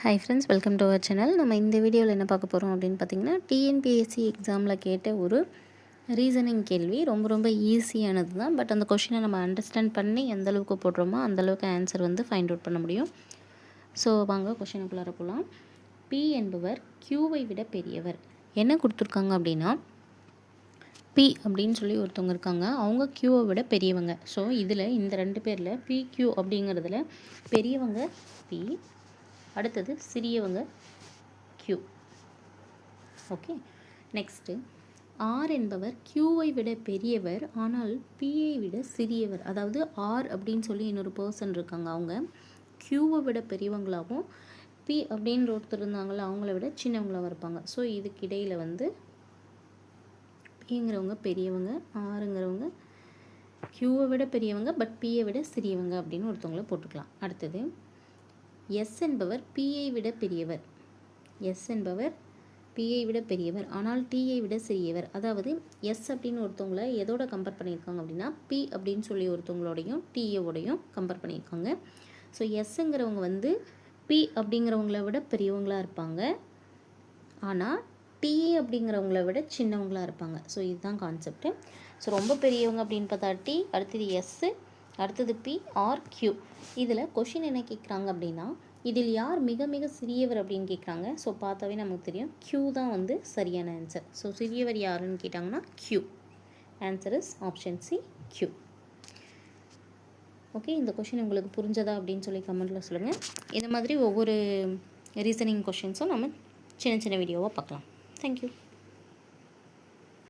Hi friends welcome to our channel நம்ம இந்த வீடியோவில் என்ன பார்க்க போகிறோம் அப்படின்னு பார்த்தீங்கன்னா டிஎன்பிஎஸ்சி எக்ஸாமில் கேட்ட ஒரு ரீசனிங் கேள்வி. ரொம்ப ரொம்ப ஈஸியானது தான். பட் அந்த கொஷினை நம்ம அண்டர்ஸ்டாண்ட் பண்ணி எந்த அளவுக்கு போடுறோமோ அந்தளவுக்கு ஆன்சர் வந்து ஃபைண்ட் அவுட் பண்ண முடியும். ஸோ வாங்க கொஷினுக்குள்ளார போகலாம் பி என்பவர் க்யூவை விட பெரியவர். என்ன கொடுத்துருக்காங்க அப்படின்னா பி அப்படின்னு சொல்லி ஒருத்தவங்க இருக்காங்க. அவங்க க்யூவை விட பெரியவங்க. ஸோ இதில் இந்த ரெண்டு பேரில் பி க்யூ அப்படிங்கிறதுல பெரியவங்க பி அடுத்தது சிறியவங்க க்யூ ஓகே நெக்ஸ்ட்டு ஆர் என்பவர் க்யூவை விட பெரியவர் ஆனால் பியை விட சிறியவர். அதாவது ஆர் அப்படின்னு சொல்லி இன்னொரு பர்சன் இருக்காங்க அவங்க. க்யூவை விட பெரியவங்களாகவும் பி அப்படின்ற ஒருத்தர் இருந்தாங்கள அவங்கள விட சின்னவங்களாகவும் இருப்பாங்க. ஸோ இதுக்கு இடையில் வந்து பிங்கிறவங்க பெரியவங்க ஆறுங்கிறவங்க க்யூவை விட பெரியவங்க பட் பியை விட சிறியவங்க அப்படின்னு ஒருத்தவங்கள போட்டுக்கலாம். அடுத்தது எஸ் என்பவர் பியை விட பெரியவர். எஸ் என்பவர் பியை விட பெரியவர். ஆனால் டியை விட சிறியவர். அதாவது எஸ் அப்படின்னு ஒருத்தவங்கள எதோட கம்பேர் பண்ணியிருக்காங்க அப்படின்னா பி அப்படின்னு சொல்லி ஒருத்தவங்களோடையும் டிஏவோடையும் கம்பேர் பண்ணியிருக்காங்க. ஸோ எஸ்ஸுங்கிறவங்க வந்து பி அப்படிங்கிறவங்கள விட பெரியவங்களாக இருப்பாங்க. ஆனால் டிஏ அப்படிங்கிறவங்கள விட சின்னவங்களாக இருப்பாங்க. ஸோ இதுதான் கான்செப்ட்டு ஸோ ரொம்ப பெரியவங்க அப்படின்னு பார்த்தா டி அடுத்தது எஸ்ஸு அடுத்தது பி ஆர் கியூ இதில் கொஷின் என்ன கேட்குறாங்க அப்படின்னா இதில் யார் மிக மிக சிறியவர் அப்படின்னு கேட்குறாங்க. ஸோ பார்த்தாவே நமக்கு தெரியும். க்யூ தான் வந்து சரியான ஆன்சர் ஸோ சிறியவர் யாருன்னு கேட்டாங்கன்னா Q answer is option C Q okay இந்த கொஷின் உங்களுக்கு புரிஞ்சதா அப்படின்னு சொல்லி கமெண்ட்டில் சொல்லுங்கள் இந்த மாதிரி ஒவ்வொரு ரீசனிங் கொஷின்ஸும் நம்ம சின்ன சின்ன வீடியோவாக பார்க்கலாம். தேங்க்யூ